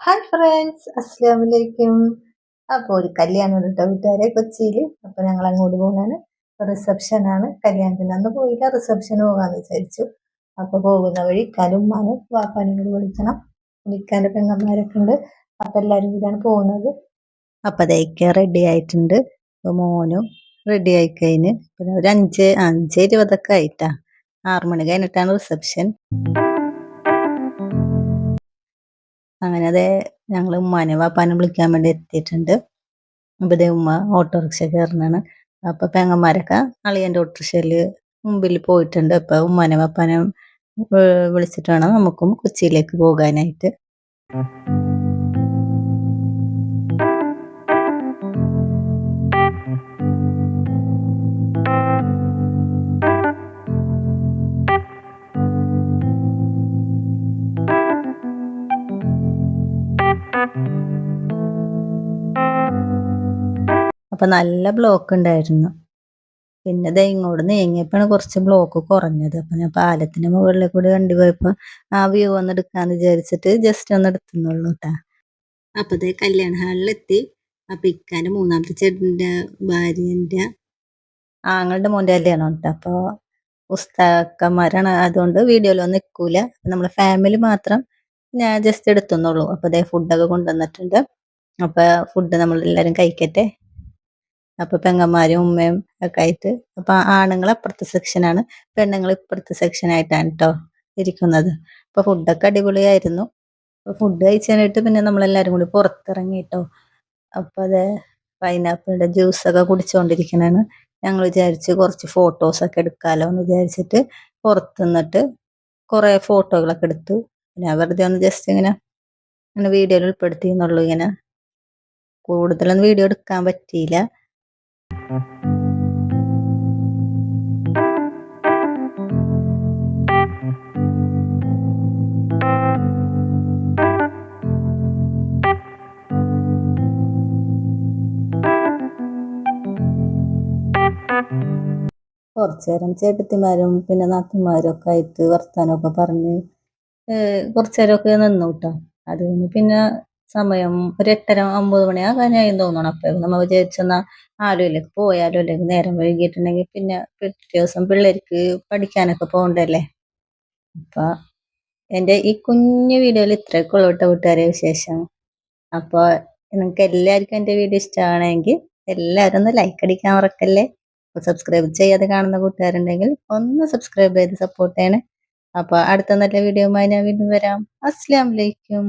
Hi friends അസ്സാം വലൈക്കും അപ്പോൾ ഒരു കല്യാണം കേട്ടോ വീട്ടുകാരെ കൊച്ചിയിൽ അപ്പോൾ ഞങ്ങൾ അങ്ങോട്ട് പോകുന്നതാണ് റിസപ്ഷനാണ് കല്യാണത്തിന് അന്ന് പോയില്ല റിസപ്ഷന് പോകാമെന്ന് വിചാരിച്ചു. അപ്പോൾ പോകുന്ന വഴി കലുമ്മാനും വാപ്പാനും കൂടി വിളിക്കണം. വിളിക്കാന്റെ പെങ്ങന്മാരൊക്കെ ഉണ്ട്. അപ്പോൾ എല്ലാവരും കൂടിയാണ് പോകുന്നത്. അപ്പോൾ അതേക്ക് റെഡി ആയിട്ടുണ്ട്. അപ്പോൾ മോനും റെഡി ആയി കഴിഞ്ഞ് പിന്നെ ഒരു അഞ്ച് അഞ്ച് ഇരുപതൊക്കെ ആയിട്ടാണ് ആറ് മണി കഴിഞ്ഞിട്ടാണ് റിസപ്ഷൻ അങ്ങനെ അതെ ഞങ്ങൾ ഉമ്മാനെ വാപ്പാനെ വിളിക്കാൻ വേണ്ടി എത്തിയിട്ടുണ്ട്. അപ്പം ഉമ്മ ഓട്ടോറിക്ഷ കയറുന്നതാണ്. അപ്പൊ പെങ്ങന്മാരൊക്കെ അളിയന്റെ ഓട്ടോറിക്ഷയിൽ മുമ്പിൽ പോയിട്ടുണ്ട്. അപ്പോൾ ഉമ്മാനെ വാപ്പാനെ വിളിച്ചിട്ടാണ് നമുക്കും കൊച്ചിയിലേക്ക് പോകാനായിട്ട്. അപ്പം നല്ല ബ്ലോക്ക് ഉണ്ടായിരുന്നു. പിന്നെ ദേ ഇങ്ങോട്ട് നീങ്ങിയപ്പോഴാണ് കുറച്ച് ബ്ലോക്ക് കുറഞ്ഞത്. അപ്പം ഞാൻ പാലത്തിന്റെ മുകളിൽ കൂടി വണ്ടി പോയപ്പോൾ ആ വ്യൂ ഒന്ന് എടുക്കാന്ന് വിചാരിച്ചിട്ട് ജസ്റ്റ് ഒന്ന് എടുത്തുന്നുള്ളൂ കേട്ടാ അപ്പം ദേ കല്യാണ ഹാളിലെത്തി അപ്പം ഇക്കാന്റെ മൂന്നാമത്തെ ചേട്ടന്റെ ഭാര്യന്റെ ആങ്ങളുടെ മോന്റെ കല്യാണം കേട്ടോ അപ്പോൾ പുസ്തകന്മാരാണ് അതുകൊണ്ട് വീഡിയോയിലൊന്നും നിൽക്കൂല നമ്മളെ ഫാമിലി മാത്രം ഞാൻ ജസ്റ്റ് എടുത്തുന്നുള്ളൂ. അപ്പോൾ അതേ ഫുഡൊക്കെ കൊണ്ടുവന്നിട്ടുണ്ട്. അപ്പോൾ ഫുഡ് നമ്മൾ എല്ലാരും കഴിക്കട്ടെ. അപ്പോൾ പെങ്ങന്മാരും ഉമ്മയും ഒക്കെ ആയിട്ട്. അപ്പോൾ ആണുങ്ങൾ അപ്പുറത്തെ സെക്ഷനാണ് പെണ്ണുങ്ങൾ ഇപ്പുറത്തെ സെക്ഷനായിട്ടാണ് കേട്ടോ ഇരിക്കുന്നത്. അപ്പോൾ ഫുഡൊക്കെ അടിപൊളിയായിരുന്നു. അപ്പോൾ ഫുഡ് കഴിച്ചാനായിട്ട് പിന്നെ നമ്മളെല്ലാവരും കൂടി പുറത്തിറങ്ങി കേട്ടോ അപ്പോൾ അത് പൈനാപ്പിളിന്റെ ജ്യൂസൊക്കെ കുടിച്ചുകൊണ്ടിരിക്കണാണ് ഞങ്ങൾ വിചാരിച്ച് കുറച്ച് ഫോട്ടോസൊക്കെ എടുക്കാമല്ലോ എന്ന് വിചാരിച്ചിട്ട് പുറത്ത് നിന്നിട്ട് കുറേ ഫോട്ടോകളൊക്കെ എടുത്തു. പിന്നെ വെറുതെ ഒന്ന് ജസ്റ്റ് ഇങ്ങനെ ഇങ്ങനെ വീഡിയോയിൽ ഉൾപ്പെടുത്തി എന്നുള്ളൂ ഇങ്ങനെ. കൂടുതലൊന്നും വീഡിയോ എടുക്കാൻ പറ്റിയില്ല. കുറച്ചു നേരം ചേട്ടത്തിമാരും പിന്നെ നാത്തുമാരും ഒക്കെ ആയിട്ട് വർത്താനമൊക്കെ പറഞ്ഞ് കുറച്ചു നേരമൊക്കെ നിന്നു കേട്ടോ. അത് കഴിഞ്ഞ് പിന്നെ സമയം ഒരു എട്ടര ഒമ്പത് കാര്യം തോന്നണം. അപ്പം നമ്മൾ വിചാരിച്ചെന്നാൽ ആലുവിലേക്ക് പോയാലോ അല്ലെങ്കിൽ നേരം വൈകിട്ടുണ്ടെങ്കിൽ പിന്നെ പിറ്റേ ദിവസം പിള്ളേർക്ക് പഠിക്കാനൊക്കെ പോകണ്ടല്ലേ അപ്പോൾ എന്റെ ഈ കുഞ്ഞു വീഡിയോയിൽ ഇത്രയൊക്കെ ഉള്ളു കേട്ടോ കൂട്ടുകാരെ വിശേഷം. അപ്പോൾ നിങ്ങൾക്ക് എല്ലാവർക്കും എന്റെ വീഡിയോ ഇഷ്ടമാണെങ്കിൽ എല്ലാവരും ഒന്ന് ലൈക്ക് അടിക്കാൻ മറക്കല്ലേ? സബ്സ്ക്രൈബ് ചെയ്യാതെ കാണുന്ന കൂട്ടുകാരുണ്ടെങ്കിൽ ഒന്ന് സബ്സ്ക്രൈബ് ചെയ്ത് സപ്പോർട്ട് ചെയ്യണേ. അപ്പോൾ അടുത്ത നല്ല വീഡിയോയുമായി ഞാൻ വീണ്ടും വരാം. അസ്സാം വലൈക്കും